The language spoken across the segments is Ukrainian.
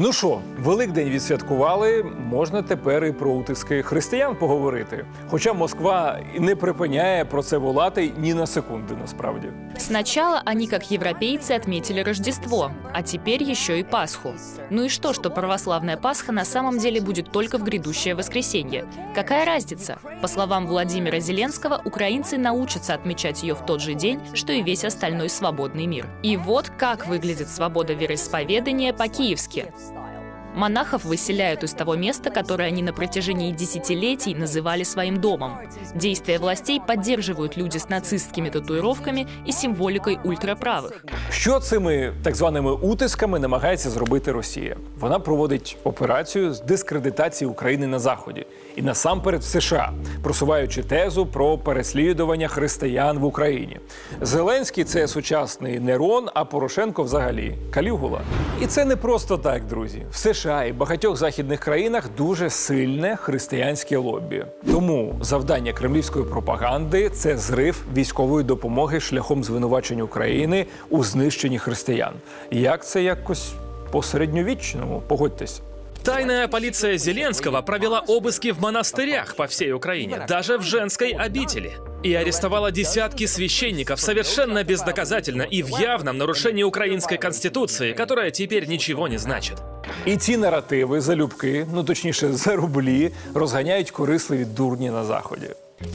Ну що, Великдень відсвяткували. Можна тепер і про утиски християн поговорити. Хоча Москва і не припиняє про це волати ні на секунду, насправді. Сначала они, как европейцы, отметили Рождество, а теперь еще и Пасху. Ну и что, что православная Пасха на самом деле будет только в грядущее воскресенье? Какая разница? По словам Владимира Зеленского, украинцы научатся отмечать ее в тот же день, что и весь остальной свободный мир. И вот как выглядит свобода вероисповедания по-киевски. Монахов выселяют из того места, которое они на протяжении десятилетий называли своим домом. Действия властей поддерживают люди с нацистскими татуировками и символикой ультраправых. Що цими так званими утисками намагається зробити Росія? Вона проводить операцію з дискредитації України на заході і насамперед в США, просуваючи тезу про переслідування християн в Україні. Зеленський це сучасний Нерон, а Порошенко взагалі Калігула. І це не просто так, друзі. В США і багатьох західних країнах дуже сильне християнське лобі. Тому завдання кремлівської пропаганди це зрив військової допомоги шляхом звинувачень України у знищенні християн. Як це якось по середньовічному? Погодьтесь. Тайная полиция Зеленского провела обыски в монастырях по всей Украине, даже в женской обители. И арестовала десятки священников совершенно бездоказательно и в явном нарушении украинской конституции, которая теперь ничего не значит. І ці наративи залюбки, ну точніше, за рублі, розганяють корисливі дурні на заході.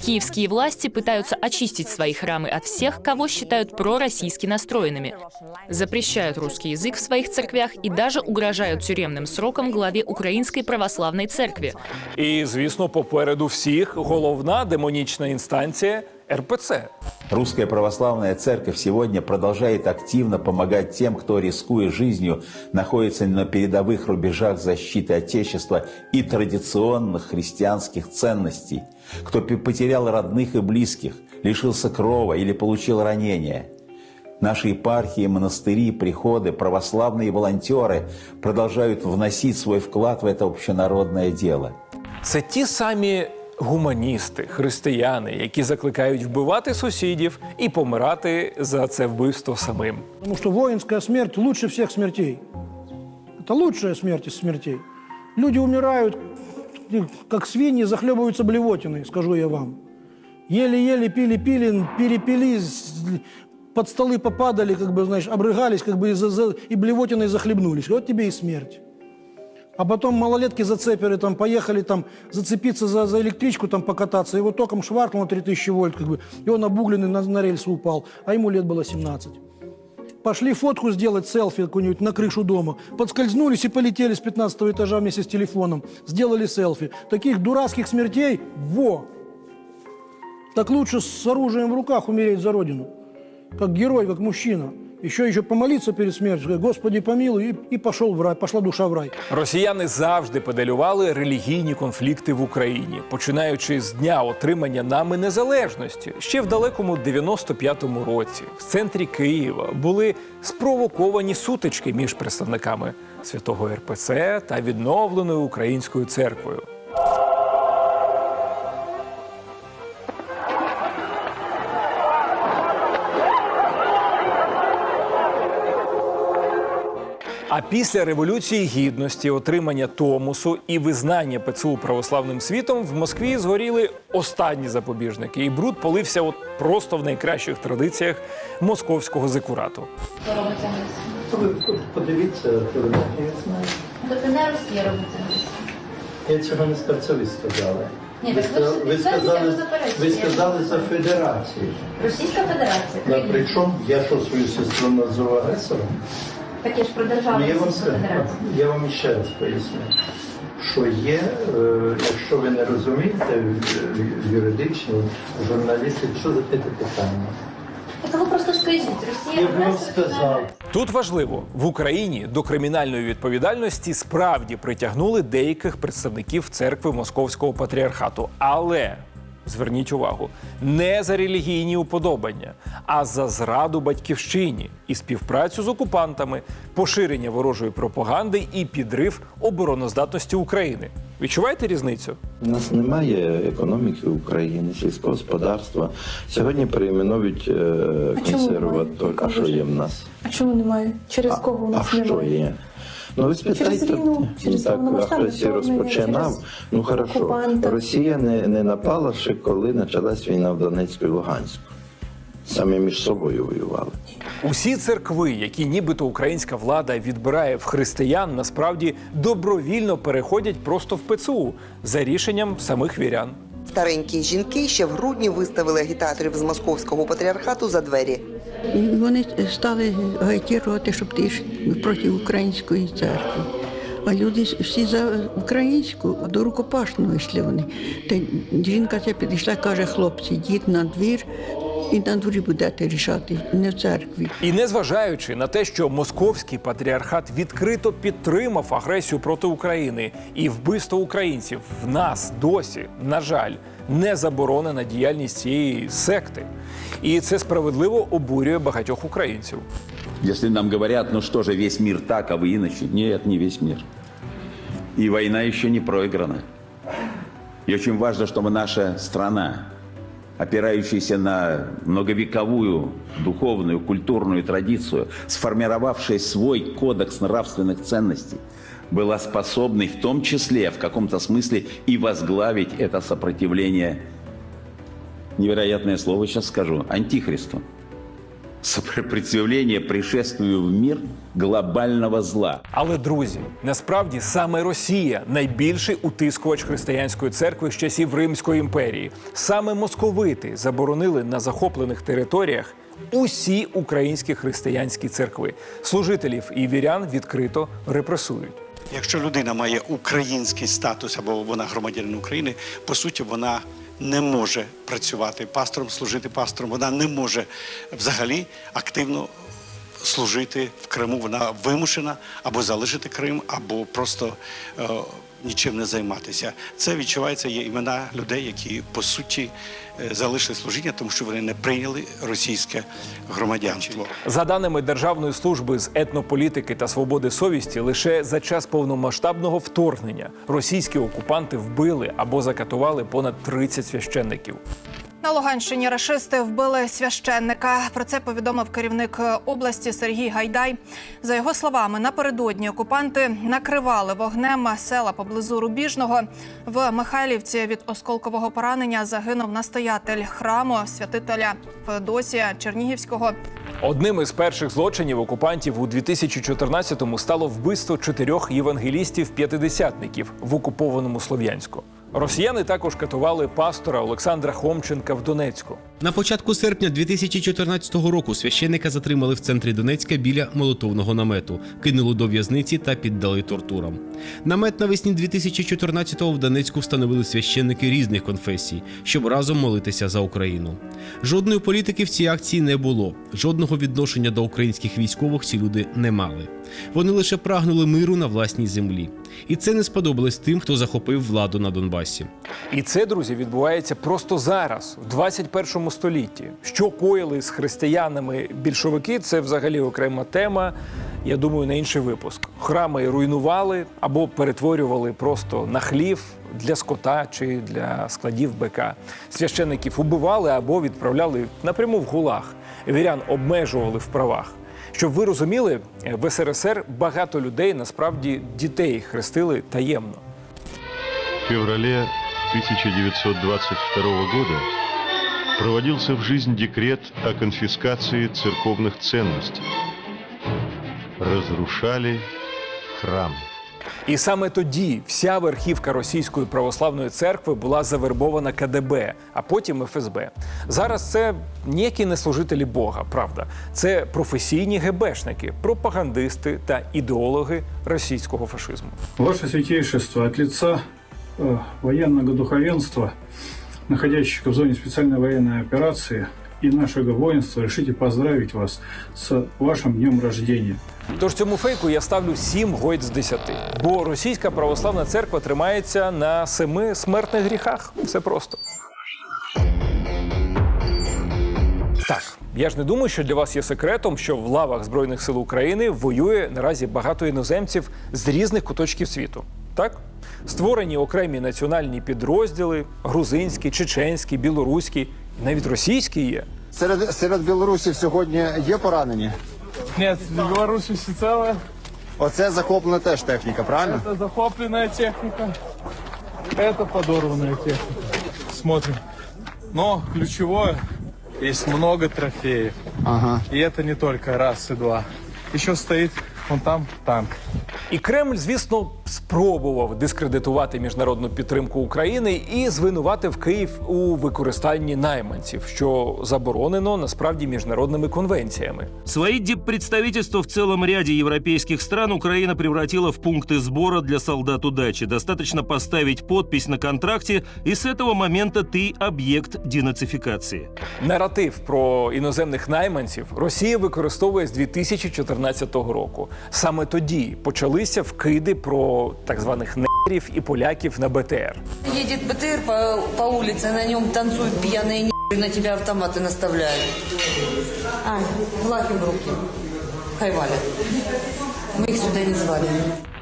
Киевские власти пытаются очистить свои храмы от всех, кого считают пророссийски настроенными. Запрещают русский язык в своих церквях и даже угрожают тюремным сроком главе Украинской православной церкви. І, звісно, попереду всіх головна демонічна інстанція РПЦ. Русская православная церковь сегодня продолжает активно помогать тем, кто, рискуя жизнью, находится на передовых рубежах защиты Отечества и традиционных христианских ценностей, кто потерял родных и близких, лишился крова или получил ранение. Наши епархии, монастыри, приходы, православные волонтеры продолжают вносить свой вклад в это общенародное дело. Це ті самі гуманісти, християни, які закликають вбивати сусідів і помирати за це вбивство самим. Потому что воинская смерть лучше всех смертей. Это лучшая смерть из смертей. Люди умирают, как свиньи, захлебываются блевотиной, скажу я вам. Еле-еле пили-пили, перепили, с- под столы попадали, как бы, знаешь, обрыгались, как бы, и, за- за- и блевотиной захлебнулись. Вот тебе и смерть. А потом малолетки зацеперы там поехали там зацепиться за, за электричку там покататься, его током шваркнуло 3000 вольт, как бы, и он обугленный на, на рельсы упал, а ему лет было 17. Пошли фотку сделать, селфи какую-нибудь на крышу дома. Подскользнулись и полетели с 15 этажа вместе с телефоном. Сделали селфи. Таких дурацких смертей, во! Так лучше с оружием в руках умереть за Родину. Как герой, как мужчина. Еще еще помолиться перед сказать, Господи помилуй, и, и пошел в рай, пошла душа в рай. Росіяни завжди педалювали релігійні конфлікти в Україні, починаючи з дня отримання нами незалежності. Ще в далекому 95-му році в центрі Києва були спровоковані сутички між представниками святого РПЦ та відновленою українською церквою. А після революції гідності, отримання Томосу і визнання ПЦУ православним світом в Москві згоріли останні запобіжники, і бруд полився от просто в найкращих традиціях московського зекурату. Подивіться. Тобто не Росія робить це. Я цього не сказав, це ви сказали. Ні, ви, сказали, ви ви, сказали, ви сказали за федерацію. Російська Федерація. Причому я що свою сестру назву агресором? Так я ж про державу Ну, я вам я вам ще раз поясню, що є, е, якщо ви не розумієте е, юридично, журналісти, що за це питання? Так ви просто скажіть, Росія Я вам сказав. Тут важливо, в Україні до кримінальної відповідальності справді притягнули деяких представників церкви Московського патріархату. Але зверніть увагу, не за релігійні уподобання, а за зраду батьківщині і співпрацю з окупантами, поширення ворожої пропаганди і підрив обороноздатності України. Відчуваєте різницю? У нас немає економіки України, сільського господарства. Сьогодні перейменують е, А консерватор. А що є в нас? А чому немає? Через кого у А нас що є? Ну ви спитайте, Через війну, через так, а хтось розпочинав. через Ну хорошо, окупанта. Росія не, не напала ще коли почалась війна в Донецьку і Луганську. Самі між собою воювали. Усі церкви, які нібито українська влада відбирає в християн, насправді добровільно переходять просто в ПЦУ за рішенням самих вірян. Старенькі жінки ще в грудні виставили агітаторів з московського патріархату за двері. Вони стали агітувати, щоб ти ж проти української церкви. А люди всі за українську, а до рукопашного йшли вони. Та жінка ця підійшла, каже, хлопці, йдіть на двір і на дворі будете рішати, не в церкві. І незважаючи на те, що московський патріархат відкрито підтримав агресію проти України і вбивство українців, в нас досі, на жаль, не заборонена діяльність цієї секти. І це справедливо обурює багатьох українців. Если нам говорят, ну что же, весь мир так, а вы иначе. Нет, не весь мир. И война еще не проиграна. И очень важно, чтобы наша страна, опирающаяся на многовековую духовную, культурную традицию, сформировавшая свой кодекс нравственных ценностей, была способной в том числе, в каком-то смысле, и возглавить это сопротивление, невероятное слово сейчас скажу, антихристу сопротивление пришествию в мир глобального зла. Але друзі, насправді саме Росія найбільший утискувач християнської церкви з часів Римської імперії. Саме московити заборонили на захоплених територіях усі українські християнські церкви. Служителів і вірян відкрито репресують. Якщо людина має український статус або вона громадянин України, по суті, вона не може працювати пастором, служити пастором. Вона не може взагалі активно служити в Криму. Вона вимушена або залишити Крим, або просто е, нічим не займатися. Це відчувається є імена людей, які по суті е, залишили служіння, тому що вони не прийняли російське громадянство. За даними Державної служби з етнополітики та свободи совісті, лише за час повномасштабного вторгнення російські окупанти вбили або закатували понад 30 священників. На Луганщині рашисти вбили священника. Про це повідомив керівник області Сергій Гайдай. За його словами, напередодні окупанти накривали вогнем села поблизу Рубіжного. В Михайлівці від осколкового поранення загинув настоятель храму святителя Феодосія Чернігівського. Одним із перших злочинів окупантів у 2014-му стало вбивство чотирьох євангелістів-п'ятидесятників в окупованому Слов'янську. Росіяни також катували пастора Олександра Хомченка в Донецьку. На початку серпня 2014 року священника затримали в центрі Донецька біля молотовного намету, кинули до в'язниці та піддали тортурам. Намет навесні 2014-го в Донецьку встановили священники різних конфесій, щоб разом молитися за Україну. Жодної політики в цій акції не було, жодного відношення до українських військових ці люди не мали. Вони лише прагнули миру на власній землі. І це не сподобалось тим, хто захопив владу на Донбасі. І це, друзі, відбувається просто зараз, в 21 столітті. Що коїли з християнами більшовики, це взагалі окрема тема. Я думаю, на інший випуск. Храми руйнували або перетворювали просто на хлів для скота чи для складів БК. Священників убивали або відправляли напряму в гулаг. Вірян обмежували в правах. Щоб ви розуміли, в СРСР багато людей насправді дітей хрестили таємно. В феврале 1922 года проводился в жизнь декрет о конфискации церковных ценностей. Разрушали храм. І саме тоді вся верхівка російської православної церкви була завербована КДБ, а потім ФСБ. Зараз це ніякі не служителі Бога, правда. Це професійні ГБшники, пропагандисти та ідеологи російського фашизму. Ваше Святейшество, от лица э, военного духовенства, находящихся в зоне специальной военной операции и нашего воинства, решите поздравить вас с вашим днем рождения. Тож цьому фейку я ставлю 7 гойд з 10. Бо російська православна церква тримається на семи смертних гріхах. Все просто. Так, я ж не думаю, що для вас є секретом, що в лавах Збройних сил України воює наразі багато іноземців з різних куточків світу. Так? Створені окремі національні підрозділи: грузинські, чеченські, білоруські, і навіть російські є. Серед, серед білорусів сьогодні є поранені? Нет, в Беларуси всецело. Оце захоплена теж техніка, правильно? Это захопленная техника, это подорванная техника. Смотрим. Но ключевое, есть много трофеев. Ага. И это не только раз и два. Еще стоит вон там танк. І Кремль, звісно, спробував дискредитувати міжнародну підтримку України і звинуватив Київ у використанні найманців, що заборонено насправді міжнародними конвенціями. Свои диппредставительства в целом ряде европейских стран Украина превратила в пункты сбора для солдат удачи. Достаточно поставить подпись на контракте, и с этого момента ты объект денацификации. Наратив про іноземних найманців Росія використовує з 2014 року. Саме тоді почалися вкиди про так званих нерів і поляків на БТР. Їде БТР по, по вулиці, на ньому танцюють п'яний не на тебе автомати наставляють. А, лахи в руки. Хайвали. Мы их сюда не звали.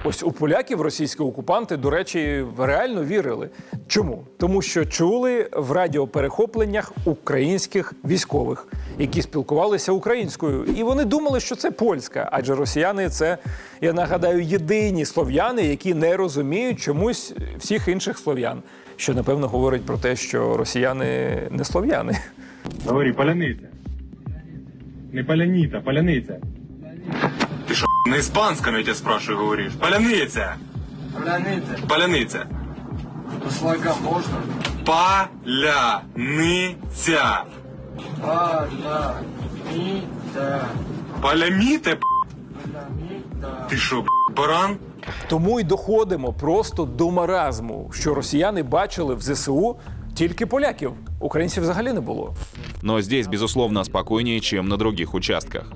Ось у поляків російські окупанти, до речі, реально вірили. Чому? Тому що чули в радіоперехопленнях українських військових, які спілкувалися українською, і вони думали, що це польська, адже росіяни це, я нагадаю, єдині слов'яни, які не розуміють чомусь всіх інших слов'ян. Що напевно говорить про те, що росіяни не слов'яни. Говори, поляниця. Не полянита, поляниця. Ты что, на испанском я тебя спрашиваю, говоришь? Поляныця! Поляниця. Поляныця! По слогам можно? Поляныця! Полянита. Поляміте, Ти що, б***ь, баран? Тому й доходимо просто до маразму, що росіяни бачили в ЗСУ тільки поляків. Українців взагалі не було. Но здесь, безусловно, спокойнее, чем на других участках.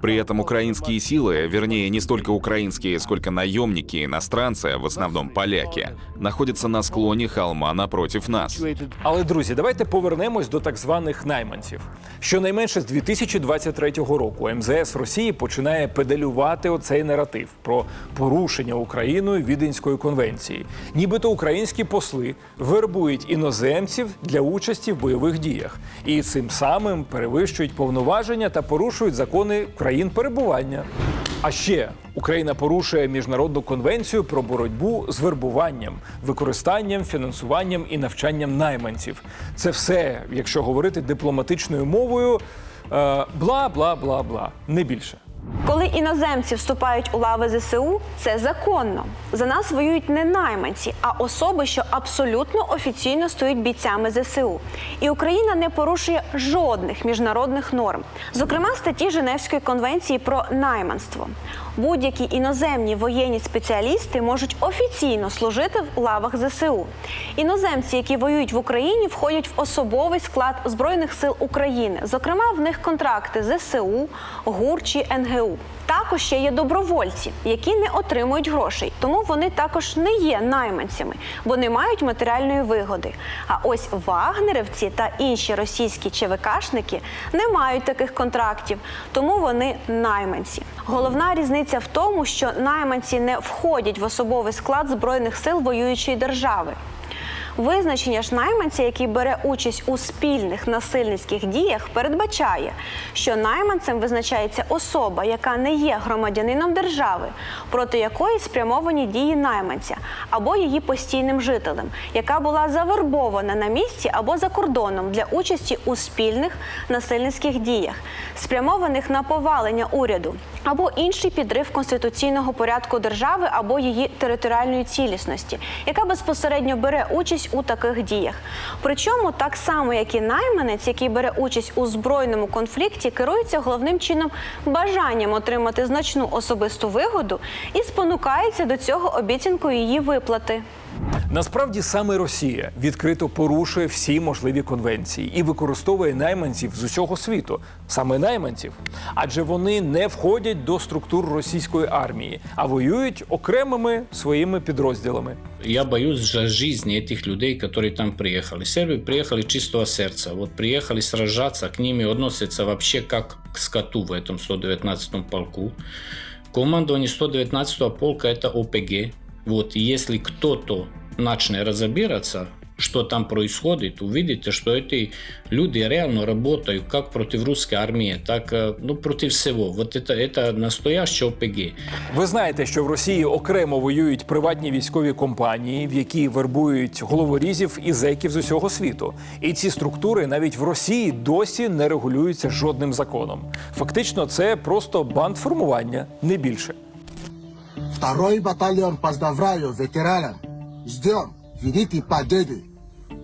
При этом украинские силы, вернее, не столько украинские, сколько наемники, иностранцы, в основном поляки, находятся на склоне холма напротив нас. Але друзі, давайте повернемось до так званих найманців. Щонайменше з 2023 року МЗС Росії починає педалювати оцей наратив про порушення Україною Віденської конвенції. Нібито українські посли вербують іноземців для участі в бойових діях і цим самим перевищують повноваження та порушують закони країн перебування. А ще Україна порушує міжнародну конвенцію про боротьбу з вербуванням, використанням, фінансуванням і навчанням найманців. Це все, якщо говорити дипломатичною мовою, е, бла бла бла бла, не більше. Коли іноземці вступають у лави ЗСУ, це законно. За нас воюють не найманці, а особи, що абсолютно офіційно стоять бійцями ЗСУ. І Україна не порушує жодних міжнародних норм, зокрема статті Женевської конвенції про найманство. Будь-які іноземні воєнні спеціалісти можуть офіційно служити в лавах ЗСУ. Іноземці, які воюють в Україні, входять в особовий склад Збройних сил України. Зокрема, в них контракти ЗСУ, ГУР чи НГУ. Також ще є добровольці, які не отримують грошей, тому вони також не є найманцями, бо не мають матеріальної вигоди. А ось вагнерівці та інші російські ЧВКшники не мають таких контрактів, тому вони найманці. Головна різниця в тому, що найманці не входять в особовий склад збройних сил воюючої держави. Визначення ж найманця, який бере участь у спільних насильницьких діях, передбачає, що найманцем визначається особа, яка не є громадянином держави, проти якої спрямовані дії найманця, або її постійним жителем, яка була завербована на місці або за кордоном для участі у спільних насильницьких діях, спрямованих на повалення уряду або інший підрив конституційного порядку держави або її територіальної цілісності, яка безпосередньо бере участь у таких діях. Причому так само, як і найманець, який бере участь у збройному конфлікті, керується головним чином бажанням отримати значну особисту вигоду і спонукається до цього обіцянкою її виплати. Насправді саме Росія відкрито порушує всі можливі конвенції і використовує найманців з усього світу, саме найманців, адже вони не входять до структур російської армії, а воюють окремими своїми підрозділами Я боюсь за жизни этих людей, которые там приехали. Сербы приехали чистого сердца. Вот приехали сражаться, к ними относятся вообще как к скоту в этом 119-м полку. Командование 119-го полка это ОПГ. Вот, и если кто-то начнет разбираться что там происходит, увидите, что эти люди реально работают как против русской армии, так э, ну, против всего. Вот это, это настоящий ОПГ. Ви знаєте, що в Росії окремо воюють приватні військові компанії, в які вербують головорізів і зеків з усього світу. І ці структури навіть в Росії досі не регулюються жодним законом. Фактично, це просто бандформування, не більше. Второй батальон поздравляю ветеранам. Ждем Vérité pas d'aide.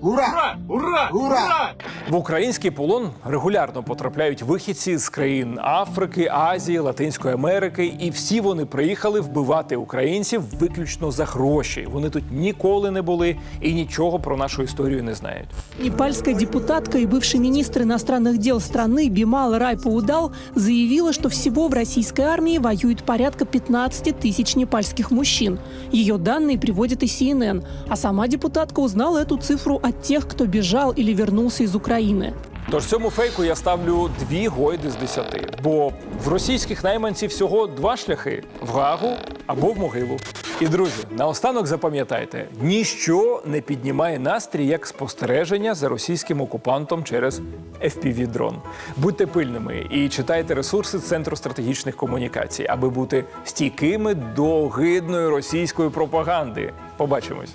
Ура! Ура! Ура! В український полон регулярно потрапляють вихідці з країн Африки, Азії, Латинської Америки, і всі вони приїхали вбивати українців виключно за гроші. Вони тут ніколи не були і нічого про нашу історію не знають. Непальская депутатка и бывший министр иностранных дел страны Бимал Райпаудал заявила, что всего в российской армии воюет порядка 15 тысяч непальских мужчин. Ее данные приводит и CNN. А сама депутатка узнала эту цифру от тех, кто бежал или вернулся из Украины. Тож цьому фейку я ставлю дві гойди з десяти. Бо в російських найманців всього два шляхи: в Гагу або в могилу. І друзі, наостанок запам'ятайте: ніщо не піднімає настрій як спостереження за російським окупантом через FPV-дрон. Будьте пильними і читайте ресурси Центру стратегічних комунікацій, аби бути стійкими до гидної російської пропаганди. Побачимось.